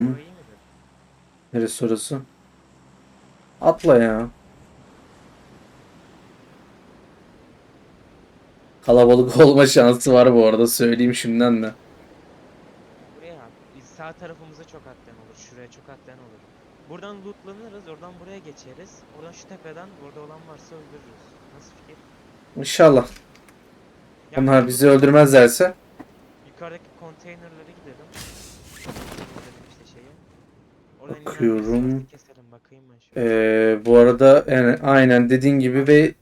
Midir? Neresi orası? Atla ya. Kalabalık olma şansı var bu arada söyleyeyim şimdiden de. Buraya Sağ tarafımıza çok atlayan olur. Şuraya çok atlayan olur. Buradan lootlanırız. Oradan buraya geçeriz. Oradan şu tepeden burada olan varsa öldürürüz. Nasıl fikir? İnşallah. Ya Onlar bizi öldürmezlerse. Yukarıdaki konteynerlere gidelim. Gidelim işte şeye. Oradan inen Bakıyorum. Ee, bu arada yani aynen dediğin gibi ve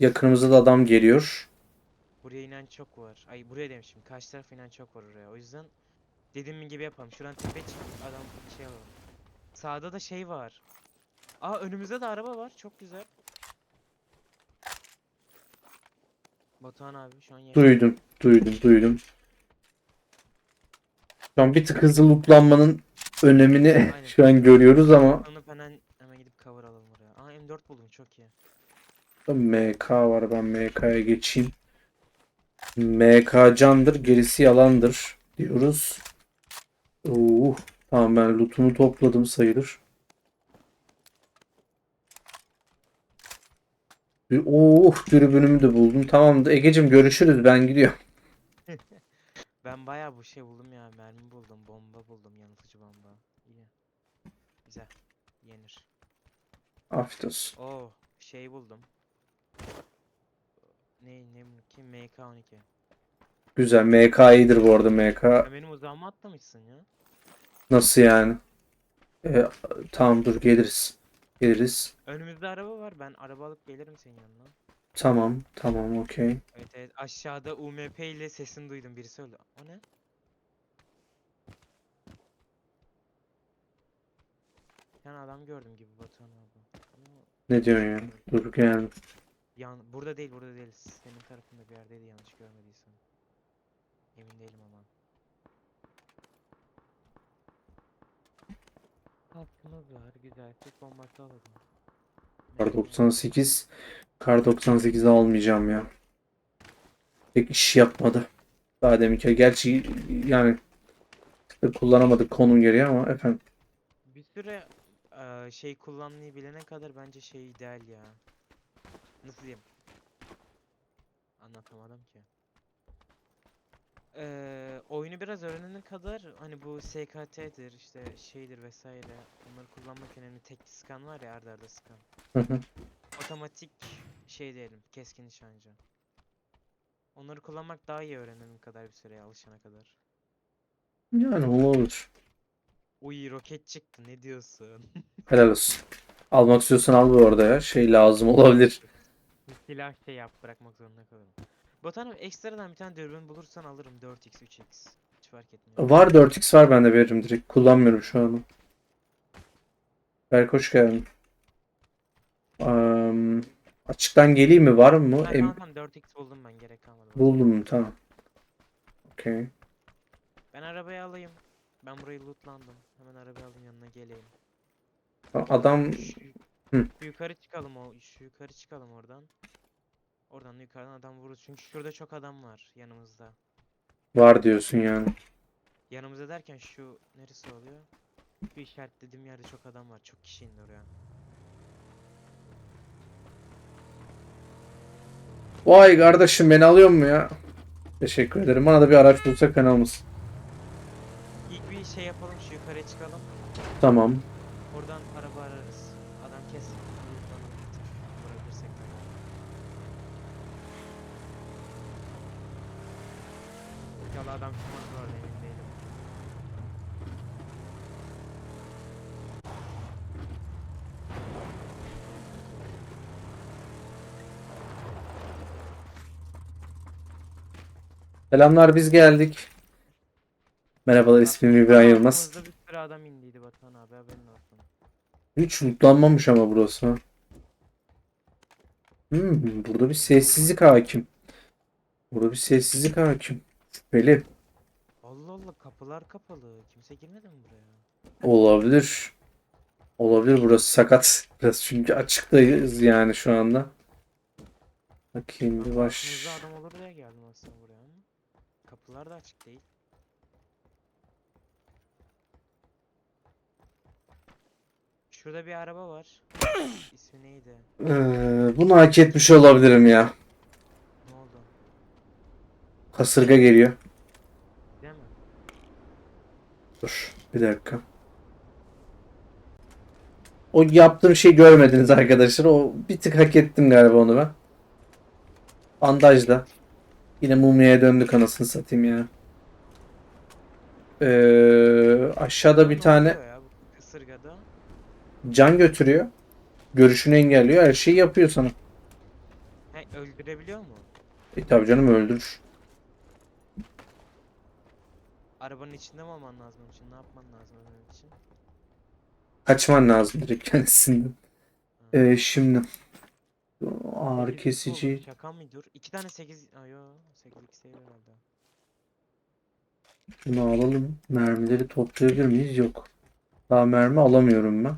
yakınımızda da adam geliyor. Buraya inen çok var. Ay buraya demişim. Karşı taraf inen çok var oraya. O yüzden dediğim gibi yapalım. Şuradan tepeye çıkıp adam şey alalım. Sağda da şey var. Aa önümüzde de araba var. Çok güzel. Batuhan abi şu an yaşıyor. Duydum, duydum, duydum. Şu an bir tık hızlı looplanmanın önemini Aynen. şu an görüyoruz ama Alıp hemen hemen gidip cover alalım oraya. Aa M4 buldum çok iyi. MK var ben MK'ya geçeyim. MK candır gerisi yalandır diyoruz. Uh, tamam ben lootumu topladım sayılır. Oh dürbünümü de buldum. Tamam Egecim görüşürüz ben gidiyorum. Ben bayağı bu şey buldum ya. Mermi buldum. Bomba buldum. Yanıltıcı bomba. İyi. Güzel. Yenir. Afiyet olsun. Oo şey buldum. Ne ne bu ki MK12. Güzel MK iyidir bu arada MK. Ya benim uzağıma atlamışsın ya. Nasıl yani? Ee, tamam dur geliriz. Geliriz. Önümüzde araba var. Ben araba alıp gelirim senin yanına. Tamam tamam okey. Evet evet aşağıda UMP ile sesini duydum. Birisi öldü. O ne? Bir tane adam gördüm gibi Batuhan abi. Ama Ne diyorsun ya? Dur gel. yan burada değil burada değil. Senin tarafında bir yerdeydi yanlış görmediysem. Emin değilim ama. Hakkımız var. Güzel. Tek bombası alalım. Neyse. 98. Kar 98'i almayacağım ya. Pek iş yapmadı. Daha deminki. Gerçi yani kullanamadık konum gereği ama efendim. Bir süre eee, şey kullanmayı bilene kadar bence şey ideal ya. Nasıl diyeyim? Anlatamadım ki. Eee, oyunu biraz öğrenene kadar hani bu SKT'dir işte şeydir vesaire bunları kullanmak önemli. Tek scan var ya arda arda scan. Hı hı. Otomatik şey diyelim keskin nişancı. Onları kullanmak daha iyi öğrenene kadar bir süreye alışana kadar. yani olur. Uy roket çıktı ne diyorsun? Helal olsun. Almak istiyorsan al bu arada ya. Şey lazım olabilir. Silah şey yap bırakmak zorunda kalırım. Botanım ekstradan bir tane dürbün bulursan alırım 4x 3x. Hiç fark etmiyor. Var 4x var bende veririm direkt. Kullanmıyorum şu an. Berk hoş geldin. Am, açıktan geleyim mi? Var mı? Ha, Em- tamam tamam 4x buldum ben gerek kalmadı. buldum tamam. Okey. Ben arabayı alayım. Ben burayı lootlandım. Hemen arabayı alayım yanına geleyim. Tamam, Adam Şu, Hı. şu yukarı çıkalım o şu yukarı çıkalım oradan. Oradan da yukarıdan adam vururuz. Çünkü şurada çok adam var yanımızda. var diyorsun yani. Yanımızda derken şu neresi oluyor? Şu işaretlediğim yerde çok adam var. Çok kişi indi oraya. Vay kardeşim beni alıyor mu ya? Teşekkür ederim. Bana da bir araç bulsak fena olmasın. İlk bir şey yapalım şu yukarıya çıkalım. Tamam. Selamlar biz geldik. Merhabalar ismim İbrahim Yılmaz. Arkamızda bir sürü adam indiydi Batuhan abi haberin olsun. Hiç lootlanmamış ama burası. Hmm, burada bir sessizlik hakim. Burada bir sessizlik hakim. Şüpheli. Allah Allah kapılar kapalı. Kimse girmedi mi buraya? Olabilir. Olabilir burası sakat. Biraz çünkü açıktayız yani şu anda. Bakayım bir baş. Adam olur diye geldim aslında buraya. Kapılar da açık değil. Şurada bir araba var. İsmi neydi? Ee, bunu hak etmiş olabilirim ya. Ne oldu? Kasırga geliyor. Değil mi? Dur bir dakika. O yaptığım şeyi görmediniz arkadaşlar. O bir tık hak ettim galiba onu ben. Bandajda. Yine mumyaya döndük anasını satayım ya. Ee, aşağıda bir Ne tane can götürüyor. Görüşünü engelliyor. Her şeyi yapıyor sana. He öldürebiliyor mu? E tabi canım öldürür. Arabanın içinde mi olman lazım onun için? Ne yapman lazım onun için? Kaçman lazım direkt kendisinden. Ee, şimdi bu kesici. Şaka mı dur? İki tane 8 ayo 8 2 seviye herhalde. Bunu alalım. Mermileri toplayabilir miyiz? Yok. Daha mermi alamıyorum ben.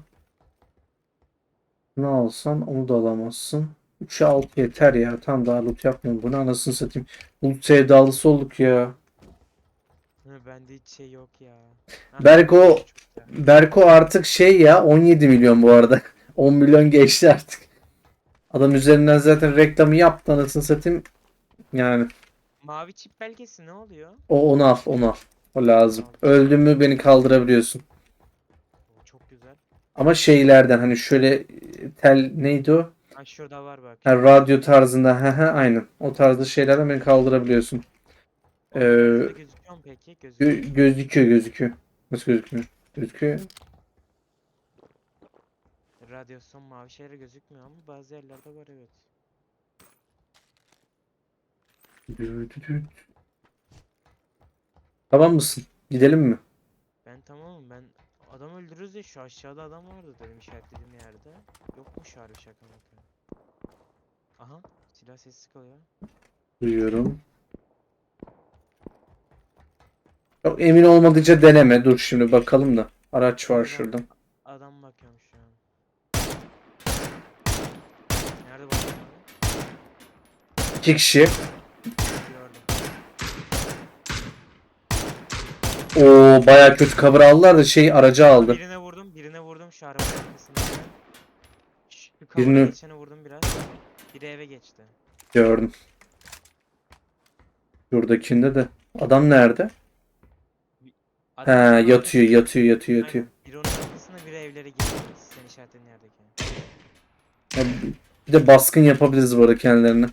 Bunu alsan onu da alamazsın. 3'e 6 yeter ya. Tam daha loot yapmıyorum. Bunu anasını satayım. Loot sevdalısı olduk ya. Bende hiç şey yok ya. Belki o- çok güzel. Berko artık şey ya 17 milyon bu arada. 10 milyon geçti artık. Adam üzerinden zaten reklamı yaptı anasını satayım. Yani Mavi çip belgesi ne oluyor? o onu al onu al. O lazım. Öldün mü beni kaldırabiliyorsun. Oo, çok güzel. Ama şeylerden hani şöyle e, tel neydi o? Ha şurada var bak. Ha, radyo tarzında he he aynen. O tarzda şeylerden beni kaldırabiliyorsun. O Ee, gözüküyor mu peki? Gözüküyor. Gö- gözüküyor gözüküyor. Nasıl gözükmüyor? Gözüküyor. Radyasyon mavi şeyler gözükmüyor ama bazı yerlerde var evet. Tamam mısın? Gidelim mi? Ben tamamım ben adam öldürürüz ya şu aşağıda adam vardı dedim işaretlediğim yerde. Yokmuş harbi şaka maka. Aha silah sesi sıkılıyor. Duyuyorum. Çok emin olmadıkça deneme. Dur şimdi bakalım da. Araç var şurada. Adam bakıyorum şu an. Nerede bakıyorsun abi? İki kişi. Gördüm. Oo baya kötü cover aldılar da şey aracı aldı. Birine vurdum birine vurdum şu arabanın arkasında. Şu Birini- geçene vurdum biraz. Biri eve geçti. Gördüm. Şuradakinde de. Adam nerede? He Adam onun yatıyor yatıyor yatıyor yatıyor. Aynen, Biri onun arkasında biri evlere girdi. Sen işaretlediğin yerdeki. Ya, Bir de baskın yapabiliriz bu arada kendilerine.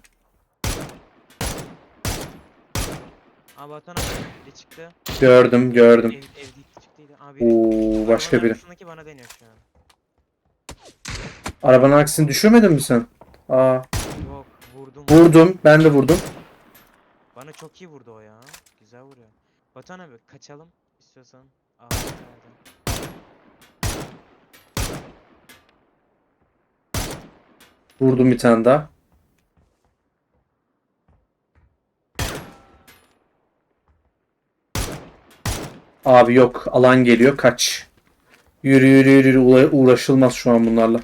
Aa Batuhan abi biri çıktı. Gördüm gördüm. Ev, evde çıktıydı. Oo başka biri. bana deniyor şu an. Arabanın aksini düşürmedin mi sen? Aa Yok vurdum. vurdum. Ben de vurdum. Bana çok iyi vurdu o ya. Güzel vuruyor. Batuhan abi kaçalım istiyorsan. Aa nerede? Vurdum bir tane daha. Abi yok. Alan geliyor. Kaç. Yürü yürü yürü. yürü. Uğra- Uğraşılmaz şu an bunlarla.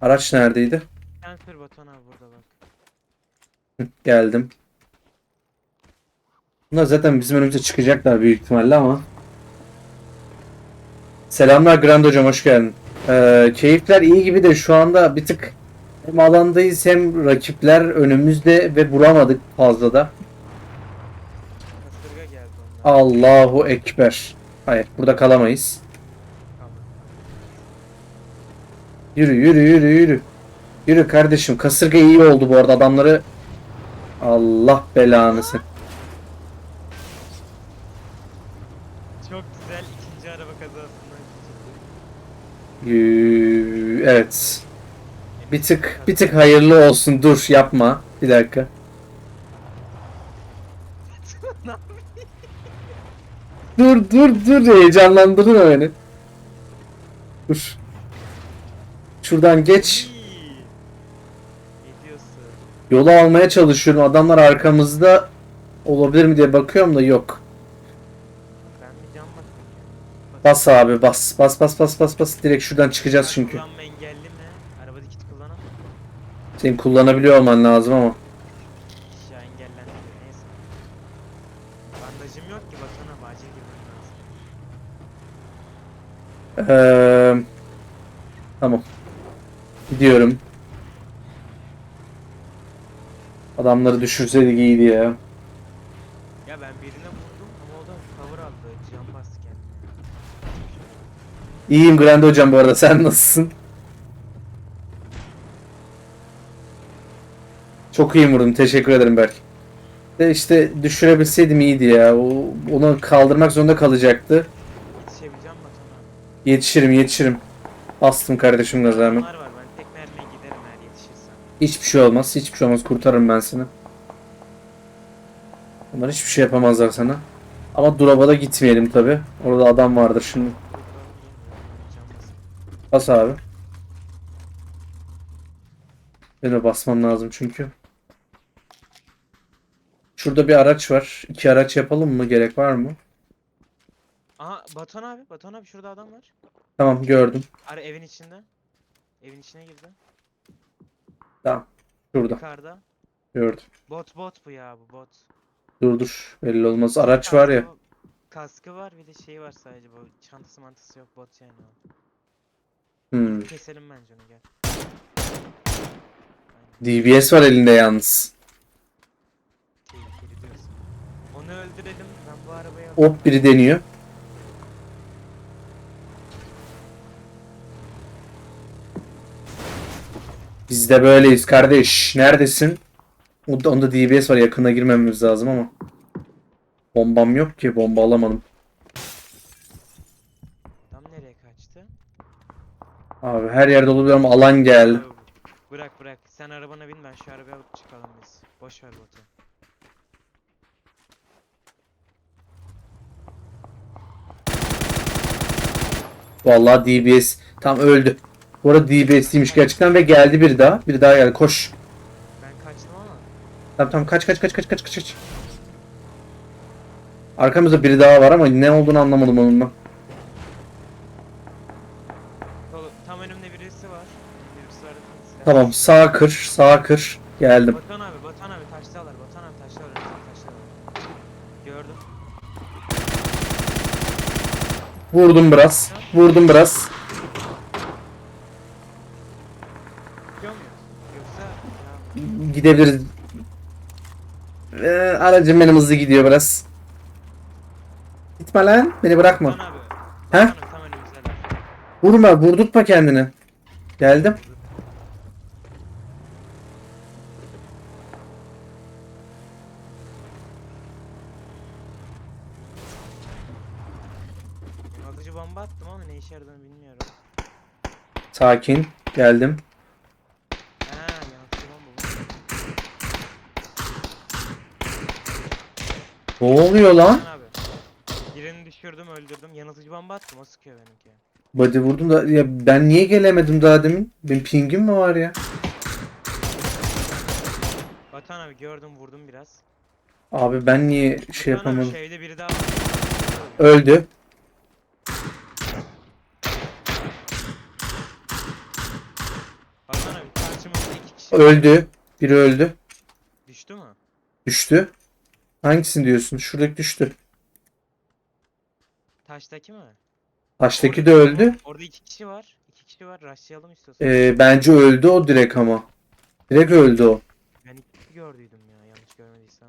Araç neredeydi? Cancer Batuhan abi burada bak. Geldim. Bunlar zaten bizim önümüze çıkacaklar büyük ihtimalle ama. Selamlar Grand hocam hoş geldin. Ee, keyifler iyi gibi de şu anda bir tık hem alandayız hem rakipler önümüzde ve vuramadık fazla da. Allahu Ekber. Hayır burada kalamayız. Yürü yürü yürü yürü. Yürü kardeşim kasırga iyi oldu bu arada adamları. Allah belanı sen. Çok güzel ikinci araba kazasından Evet. Bir tık bir tık hayırlı olsun. Dur yapma. Bir dakika. Ne Dur dur dur heyecanlandırma beni. Dur. Şuradan geç. Ne diyorsun? Yolu almaya çalışıyorum. Adamlar arkamızda olabilir mi diye bakıyorum da yok. Ben bir cam bakayım. Bas abi bas. Bas bas bas bas bas. Direkt şuradan çıkacağız çünkü. Kullanma engelli mi? Arabada kit kullanamam. Senin kullanabiliyor olman lazım ama. Ya engellendi. Neyse. Bandajım yok ki Batuhan abi acil girmem lazım. Eee, tamam. Gidiyorum. Adamları düşürseydik iyiydi ya. Ya ben birine vurdum ama o da cover aldı. Can bastı kendine. İyiyim Grande hocam bu arada. Sen nasılsın? Çok iyi vurdum. Teşekkür ederim Berk. De işte düşürebilseydim iyiydi ya. O, onu kaldırmak zorunda kalacaktı. Yetişirim yetişirim. Bastım kardeşim gaza hemen. Adamlar var ben tek mermiye giderim eğer yetişirsem. Hiçbir şey olmaz. Hiçbir şey olmaz. Kurtarırım ben seni. Onlar hiçbir şey yapamazlar sana. Ama drop'a da gitmeyelim tabi. Orada adam vardır şimdi. Bas abi. Benim de basmam lazım çünkü. Şurada bir araç var. İki araç yapalım mı? Gerek var mı? Aha Batuhan abi. Batuhan abi şurada adam var. Tamam gördüm. Ara evin içinde. Evin içine girdi. Şurada. Yukarıda. Gördüm. Bot bot bu ya bu bot. Dur dur. Belli olmaz. Araç var ya. Kaskı- var bir de şeyi var sadece bu çantası mantası yok bot yani o. Hmm. Keselim bence onu gel. DBS var elinde yalnız. Tehlikeli diyorsun. Onu öldürelim ben bu arabayı alayım. Hop biri deniyor. Biz de böyleyiz kardeş. Neredesin? Onda, onda DBS var yakına girmememiz lazım ama. Bombam yok ki. Bomba alamadım. Tam nereye kaçtı? Abi her yerde olabilir ama alan. Abi, Bırak bırak sen arabana bin ben şu arabaya alıp çıkalım biz. Boş ver botu. Vallahi DBS tam öldü. Bu arada DBS'liymiş gerçekten ve geldi bir daha. Bir daha geldi. Koş. Ben kaçtım ama. Tamam tamam kaç kaç kaç kaç kaç kaç kaç. Arkamızda biri daha var ama ne olduğunu anlamadım onun ben. Tam önümde birisi var. Birisi var. Tamam sağ kır sağ kır. Geldim. Batuhan abi Batuhan abi taştalar Batuhan abi taştalar önümüzde taştalar. Gördüm. Vurdum biraz. Vurdum biraz. Gidebiliriz. Ee, aracım benim hızlı gidiyor biraz. Gitme lan. Beni bırakma. Abi. He? Batuhan abi tam önümüzdeler. Vurma. Vurdurtma kendini. Geldim. Alıcı bomba attım ama ne işe yaradığını bilmiyorum. Sakin. Geldim. Ha yanlış bomba bu. Ne oluyor lan? Abi. Birini düşürdüm öldürdüm. Yanıltıcı bomba attım o sıkıyor benimki. Body vurdum da ya ben niye gelemedim daha demin? Benim pingim mi var ya? Batuhan abi gördüm vurdum biraz. Abi ben niye şey Batuhan yapamadım? şu evde biri daha var. Öldü. Batuhan abi karşımızda iki kişi Öldü. Biri öldü. düştü mü? Düştü. Hangisini diyorsun? Şuradaki düştü. Taştaki mi? Taştaki de öldü. Orada iki kişi var. İki kişi var. Rushlayalım istiyorsan. Ee, bence öldü o direkt ama. Direkt öldü o. Ben iki kişi gördüydüm ya yanlış görmediysem.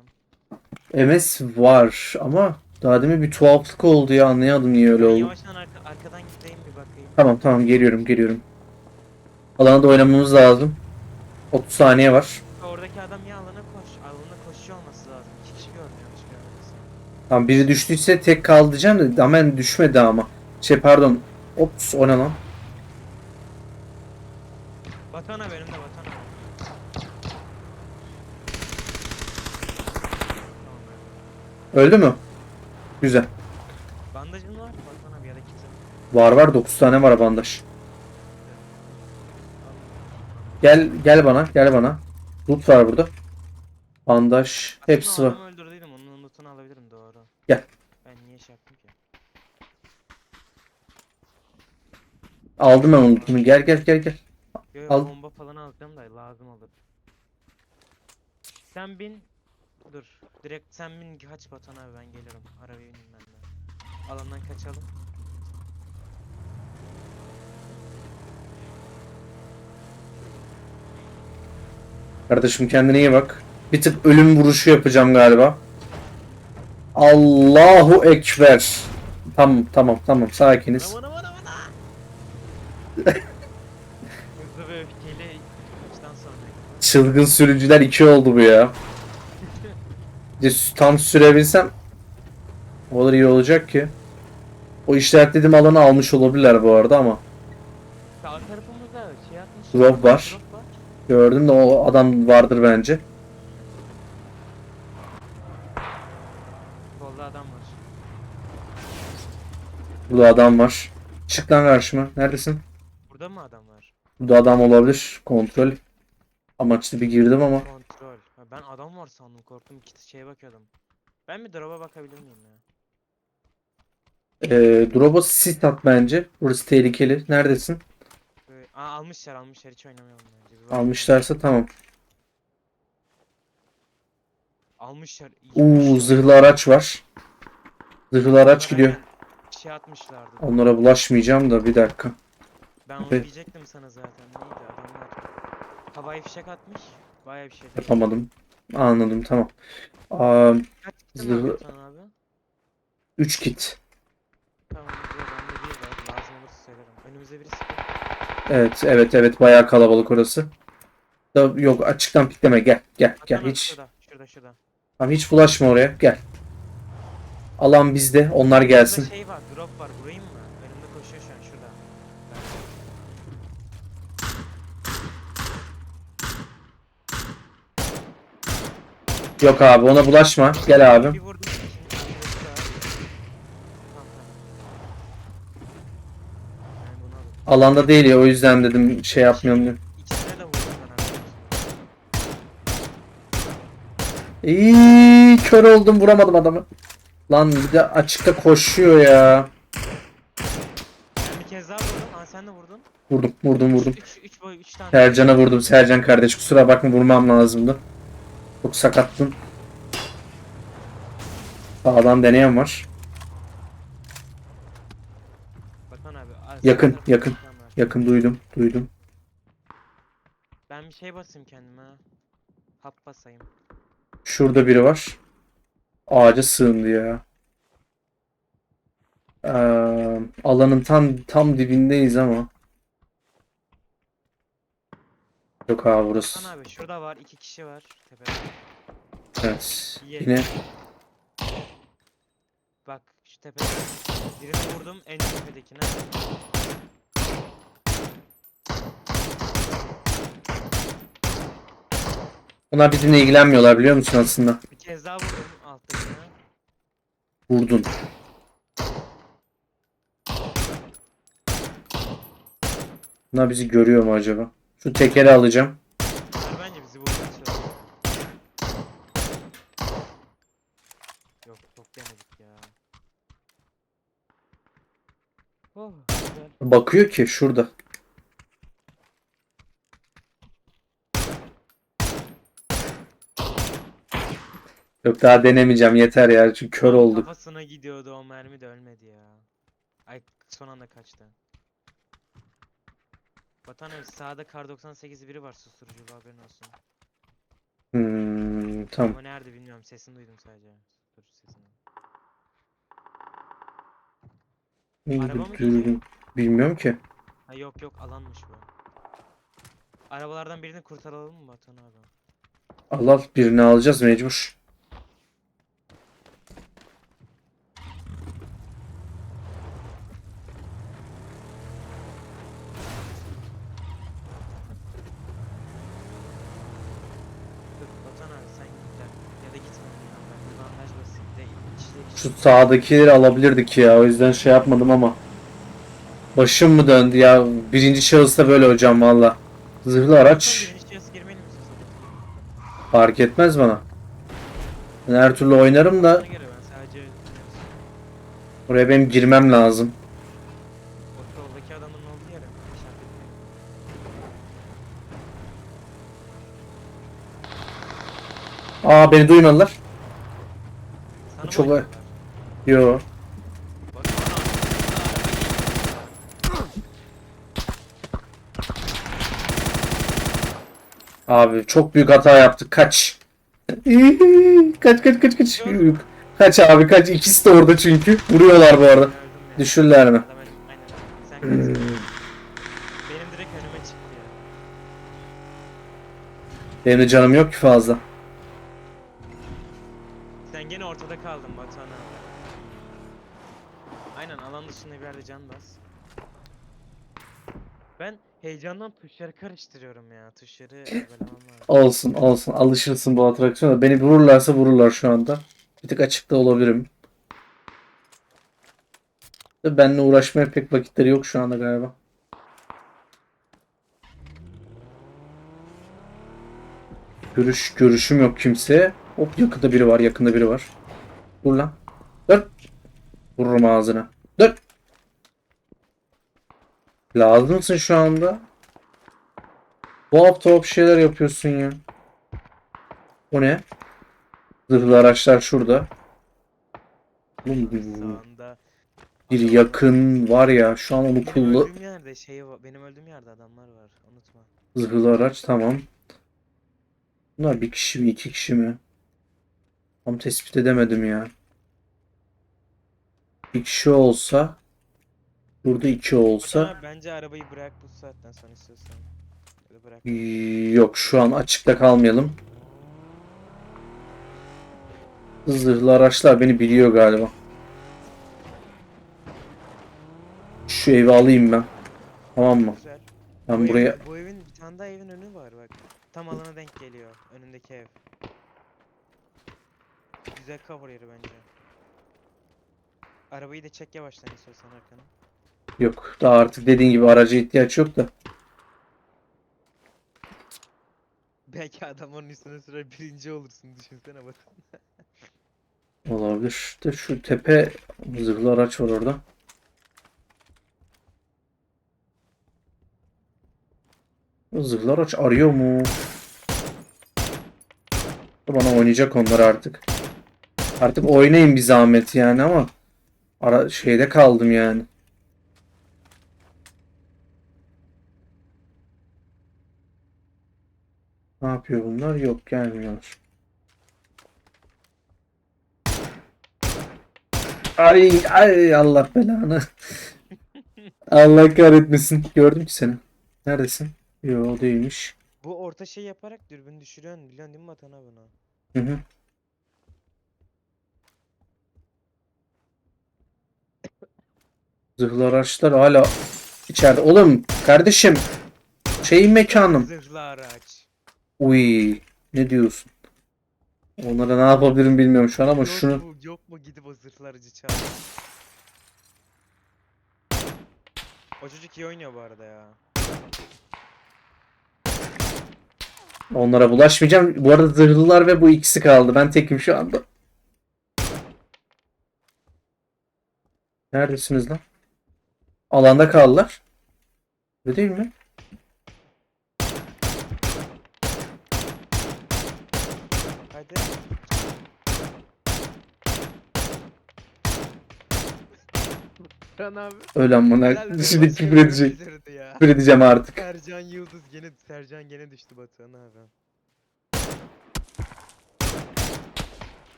MS var ama daha demin bir tuhaflık oldu ya anlayamadım niye öyle Ben oldu. yavaştan arka- arkadan gideyim bir bakayım. Tamam tamam geliyorum geliyorum. Alana da oynamamız lazım. 30 saniye var. Oradaki adam ya. Alana koşuyor olması lazım. İki kişi gördüm yanlış görmediysem. Tamam biri düştüyse tek kaldı diyeceğim de hemen düşmedi ama. Şey pardon. Ops o ne lan? Batuhan abi. Tamam öyle. Öldü mü? Güzel. Bandajın var mı Batuhan abi ya da kitin? Var var 9 tane var bandaj. Gel gel bana gel bana. Loot var burada. Bandaj hepsi var. Gel. Ben niye şey yaptım ki? Aldım ben onu. Gel gel gel gel. Yo, yo, bomba falan alacağım da lazım olur. Sen bin. Dur. Direkt sen bin kaç Batuhan abi ben gelirim. Arabaya ineyim ben de. Alandan kaçalım. Kardeşim kendine iyi bak. Bir tık ölüm vuruşu yapacağım galiba. Allahu Ekber. Tamam tamam tamam sakiniz. Aman aman aman. Hızlı ve öfkeyle maçtan sonra. Çılgın sürücüler 2 oldu bu ya. Bir de tam sürebilsem o kadar iyi olacak ki. O işaretlediğim alanı almış olabilirler bu arada ama. Sağ tarafımızda şey atmış. Drop var. Drop var. Gördüm de o adam vardır bence. Solda adam var. Burada adam var. Çık lan karşıma. Neredesin? Burada mı adam var? Burada adam olabilir. Kontrol amaçlı bir girdim ama. Kontrol. Ha, ben adam var sandım korktum iki şeye bakıyordum. Ben bir drop'a bakabilir miyim ya? Ee, drop'a sis at bence. Burası tehlikeli. Neredesin? Böyle- Aa almışlar almışlar hiç oynamayalım bence. Bir bak- Almışlarsa tamam. Almışlar. iyi Uuu yapmışlar. zırhlı araç var. Zırhlı araç gidiyor. Şey atmışlardı. Onlara bulaşmayacağım da bir dakika. Ben onu diyecektim sana zaten. Neydi adamlar? Havai fişek atmış. Baya bir şey. Yapamadım. Anladım tamam. Aa, Kaç kitin Batuhan abi? 3 kit. Tamam dur bende bir var. Lazım olursa söylerim. Önümüze birisi. Evet evet evet bayağı kalabalık orası. Da, yok açıktan pikleme gel gel gel Batuhan abi hiç Şurada şurada şurada. tamam hiç bulaşma oraya gel. Alan bizde onlar gelsin. Burada şey var. Drop var. Vurayım mı? Önümde koşuyor şu an şurada. Yok abi ona bulaşma. Gel abi. Vurdum. Tamam tamam. Ben bunu alayım. Alanda değil ya o yüzden dedim şey yapmayalım diye. İkisine de vurdum ben arkadaşlar. İyi kör oldum vuramadım adamı. Lan bir de açıkta koşuyor ya. Ben bir kez daha vurdum. Aa sen de vurdun. Vurdum vurdum vurdum. 3 3 boy 3 tane. Sercan'a vurdum Sercan kardeş kusura bakma vurmam lazımdı. Çok sakattın. Sağdan deneyen var. Batuhan abi. aa, Yakın, tarafta yakın. bir tane var. Yakın duydum duydum. Ben bir şey basayım kendime. Hap basayım. Şurada biri var. Ağaca sığındı ya. Ee, alanın tam tam dibindeyiz ama. Yok abi burası. Abi şurada var. iki kişi var. Tepede. Evet. Ye. Yine Bak şu tepede. Birini vurdum en tepedekine. bunlar bizimle ilgilenmiyorlar biliyor musun aslında? Bir kez daha vurdum alttakine. Vurdun. Bunlar bizi görüyor mu acaba? Şu tekeri alacağım. Bunlar bence bizi vurmaya çalışıyor. Yok çok ya. Oh güzel. Bakıyor ki şurada. Yok daha denemeyeceğim yeter ya çünkü kör olduk. Kafasına gidiyordu o mermi de ölmedi ya. Ay son anda kaçtı. Batan abi sağda kar 98 biri var susturucu haberin olsun. Hmm, tamam. Ama nerede bilmiyorum sesini duydum sadece. Susturucu sesini. Araba mı. Bilmiyorum ki. Ha yok yok alanmış bu. Arabalardan birini kurtaralım mı Batuhan abi? Al al birini alacağız mecbur. Dur Batuhan abi sen git de. Ya da gitme bilmiyorum ben bir bandaj basayım de içecek Şu sağdakileri alabilirdik ya o yüzden şey yapmadım ama. Başım mı döndü ya? Birinci şahısta böyle hocam valla. Zırhlı araç fark etmez bana. Ben her türlü oynarım da oraya benim girmem lazım. Aa beni duymadılar. Sana Çok-? Yo. Abi. Çok büyük hata yaptık. Kaç. kaç kaç kaç kaç. Kaç abi kaç. İkisi de orada çünkü. Vuruyorlar bu arada. Düşürler mi? Hmm. Benim de canım yok ki fazla. Sen gene ortada kaldın Batuhan abi. Aynen alan dışında bir yerde can bas. Ben heyecandan tuşları karıştırıyorum ya. Tuşları. Olsun olsun. Alışırsın bu atraksiyona. Beni vururlarsa vururlar şu anda. Bir tık açıkta olabilirim. De Benimle uğraşmaya pek vakitleri yok şu anda galiba. Görüş, görüşüm yok kimseye. Hop yakında biri var, yakında biri var. Dur lan. Dur. Vururum ağzına. Dur. Lazımsın şu anda. Tuhaf tuhaf şeyler yapıyorsun ya. O ne? Zırhlı araçlar şurada. Sağında. Bir yakın var ya şu an onu Benim kullan. öldüğüm yerde şey benim öldüğüm yerde adamlar var. Unutma. Zırhlı araç tamam. Bunlar bir kişi mi iki kişi mi? Tam tespit edemedim ya. Bir kişi olsa burada iki olsa abi, bence arabayı bırak bu saatten sonra istiyorsan. Bırak. yok şu an açıkta kalmayalım. Zırhlı araçlar beni biliyor galiba. Şu evi alayım ben. Tamam mı? Güzel. Ben bu buraya Evin, bu evin bir tane daha evin önü var bak. Tam alana denk geliyor. Önündeki ev. Güzel cover yeri bence. Arabayı da çek yavaştan istiyorsan arkana. Yok. Daha artık dediğin gibi araca ihtiyaç yok da. Belki adam onun üstüne sürer birinci olursun düşünsene bak. Olabilir. De şu tepe zırhlı araç var orada. Zırhlı araç arıyor mu? Bana oynayacak onlar artık. Artık oynayın bir zahmet yani ama ara şeyde kaldım yani. Ne yapıyor bunlar? Yok gelmiyorlar. Ay ay Allah belanı. Allah kahretmesin. Gördüm ki seni. Neredesin? Yo değilmiş. Bu orta şey yaparak dürbün düşürüyorsun biliyorsun değil mi Vatan abi bunu? Hı hı. Zırhlı araçlar hala içeride. Oğlum kardeşim şeyin mekanım. Zırhlı araç. Uy ne diyorsun? Onlara ne yapabilirim bilmiyorum şu an ama yok şunu mu, yok mu gidip o zırhlı aracı çağır. O çocuk iyi oynuyor bu arada ya. onlara bulaşmayacağım. Bu arada zırhlılar ve bu ikisi kaldı. Ben tekim şu anda. Neredesiniz lan? Alanda kaldılar. Öyle değil mi? Can abi. Ölen bana. Şimdi küfür edecek. Küfür edeceğim artık. Sercan Yıldız gene Sercan gene düştü Batuhan abi.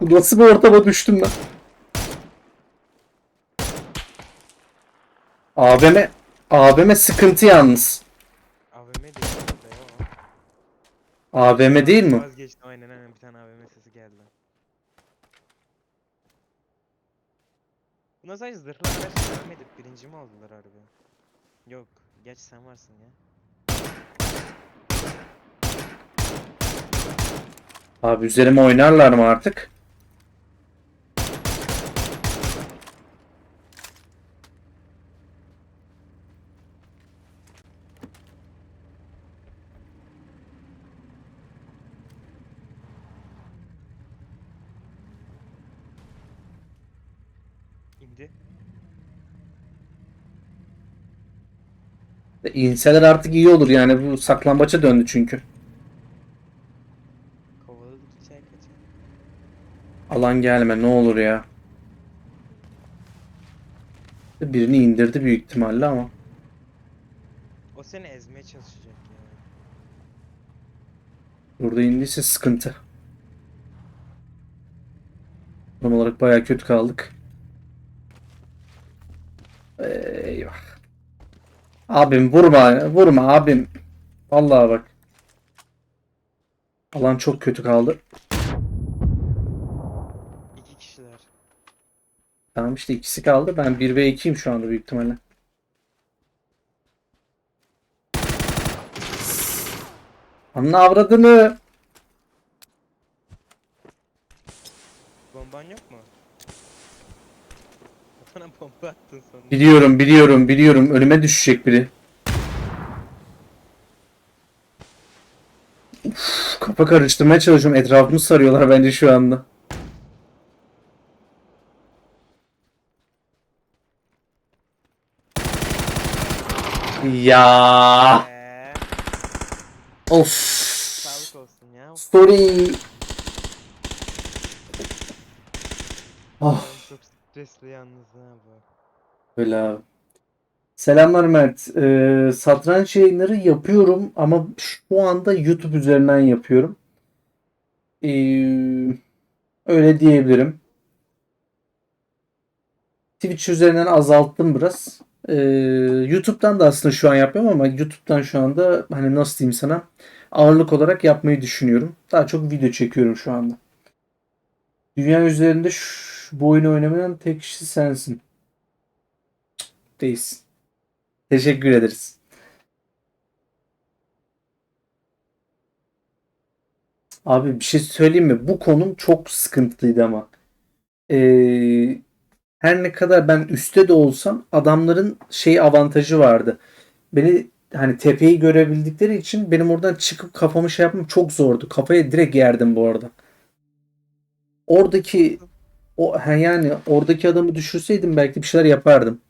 Bu Nasıl bir ortama düştüm ben? AVM AVM sıkıntı yalnız. AVM değil. AVM değil mi? Vazgeçtim aynen aynen bir tane AVM sesi geldi. Buna sadece zırhlı araç devam edip birinci mi oldular harbi? Yok. Geç sen varsın ya. Abi üzerime oynarlar mı artık? İndi. İnseler artık iyi olur yani bu saklambaça döndü çünkü. Kaçar. Alan gelme ne olur ya. Birini indirdi büyük ihtimalle ama. O seni ezmeye çalışacak ya. Burada indiyse sıkıntı. Durum olarak bayağı kötü kaldık. Eyvah. Abim vurma, vurma abim. Vallahi bak. Alan çok kötü kaldı. İki kişiler. Tamam işte ikisi kaldı. Ben 1 ve 2'yim şu anda büyük ihtimalle. Anla avradını. Bomban yok mu? Bana bomba attın sonunda. Biliyorum, biliyorum, biliyorum. Önüme düşecek biri. Uf, kafa karıştırmaya çalışıyorum. Etrafımı sarıyorlar bence şu anda. Ya. Eee, Of. sağlık olsun ya. Story. Ben çok stresli yalnız. Öyle abi. Selamlar Mert. Ee, satranç yayınları yapıyorum ama şu anda YouTube üzerinden yapıyorum. Ee, öyle diyebilirim. Twitch üzerinden azalttım biraz. Ee, YouTube'dan da aslında şu an yapmıyorum ama YouTube'dan şu anda hani nasıl diyeyim sana ağırlık olarak yapmayı düşünüyorum. Daha çok video çekiyorum şu anda. Dünya üzerinde şu, bu oyunu oynamayan tek kişi sensin. Değilsin. Teşekkür ederiz. Abi bir şey söyleyeyim mi? Bu konum çok sıkıntılıydı ama. Ee, her ne kadar ben üstte de olsam adamların şey avantajı vardı. Beni hani tepeyi görebildikleri için benim oradan çıkıp kafamı şey yapmam çok zordu. Kafaya direkt yerdim bu arada. Oradaki o yani oradaki adamı düşürseydim belki bir şeyler yapardım.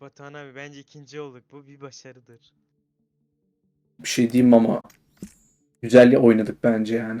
Batuhan abi bence ikinci olduk. Bu bir başarıdır. Bir şey diyeyim ama güzel oynadık bence yani.